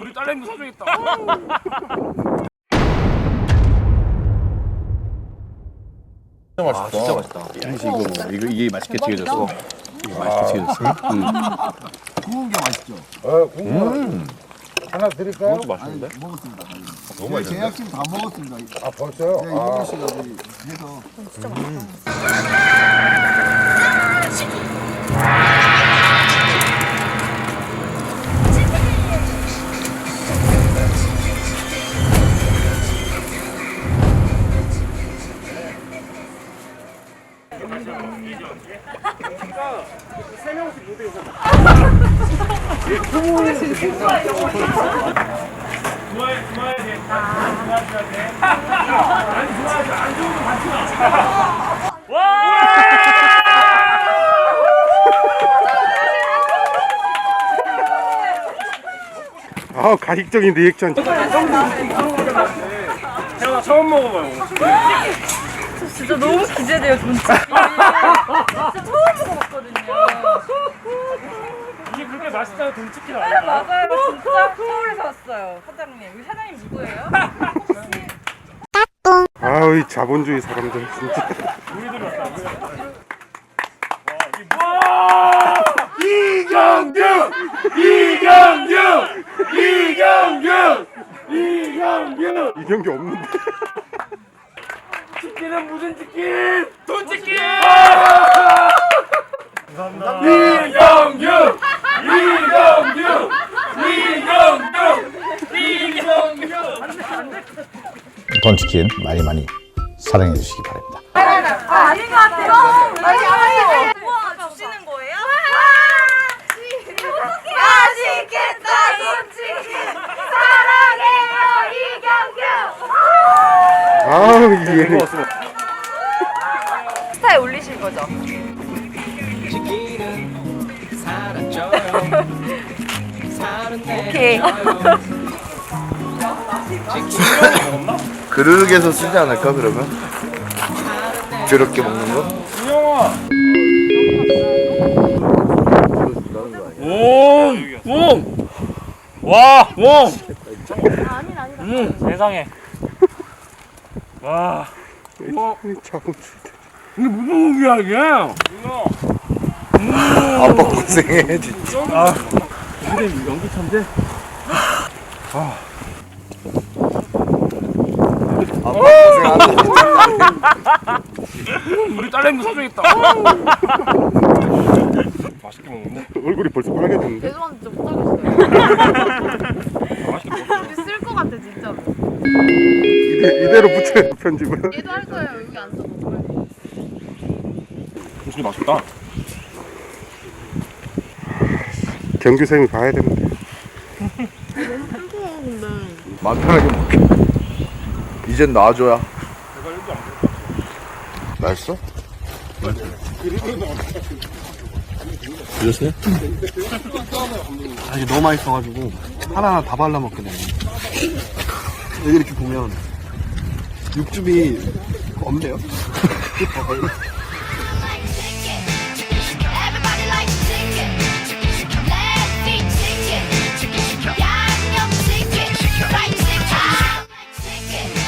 우리 딸내미도 사줘야겠다. 아, 진짜 맛있다. 이거 뭐, 이거 이게 맛있게 튀겨졌어. 이게 맛있게 튀겨졌어. 구운 게 맛있죠? 어, 국물 하나 드릴까요? 이것도 맛있는데? 먹었습니다. 너무 제 맛있는데? 제작진 다 먹었습니다. 아, 벌써요? 네, 아, 이거 씨가 우리 해서 좋아해! 아 가식적인 리액션. 처음 먹어봐요. 진짜 너무 기대돼요, 존치킨. 진짜 처음 먹어봤거든요. 이게 그렇게 맛있다고 돈치킨 네, 아니야? 맞아요. 진짜 서울에서 왔어요. 사장님. 우리 사장님 누구예요? 아우 이 자본주의 사람들 진짜. 우리들이 왔다. 와! 이경규! 이경규! 이경규! 이경규! 이경기 없는데. 치킨은 무슨 치킨? 돈 치킨! 감사합니다. 이경규! 이경규! 이경규! 이경규! 돈치킨 많이 많이 사랑해 주시기 바랍니다. 아, 아닌 것 같아요. 아니, 아니에요. 우와, 주시는 거예요? 맛있겠다, 돈치킨. 사랑해요, 이경규. 아우 이 게. 스타에 올리실 거죠? 오케이. 그릇에서 쓰지 않을까, 그러면? 저렇게 먹는 거? 옹! 옹! 와! 옹! 음, 세상에. 와. 자본주의. 이게 무슨 고기야, 이게? 아빠 고생해, 진짜. 근데 연기 천재? 아빠 고생하네. 우리 딸내미도 사줘야겠다. 맛있게 먹는데? 얼굴이 벌써 빨개졌는데. 죄송한데 좀 못하겠어요. 우리 쓸것 같아, 진짜로. 이대, 이대로 붙여요 편집은. 얘도 할 거예요, 여기 안 써도. 진짜 맛있다. 경규 쌤이 봐야 되는데. 마음 편하게 먹게. 이젠 놔줘야. 맛있어? 드셨어요? 아니 너무 맛있어가지고 하나하나 다 발라 먹게 되네. 여기 이렇게 보면 육즙이 없네요.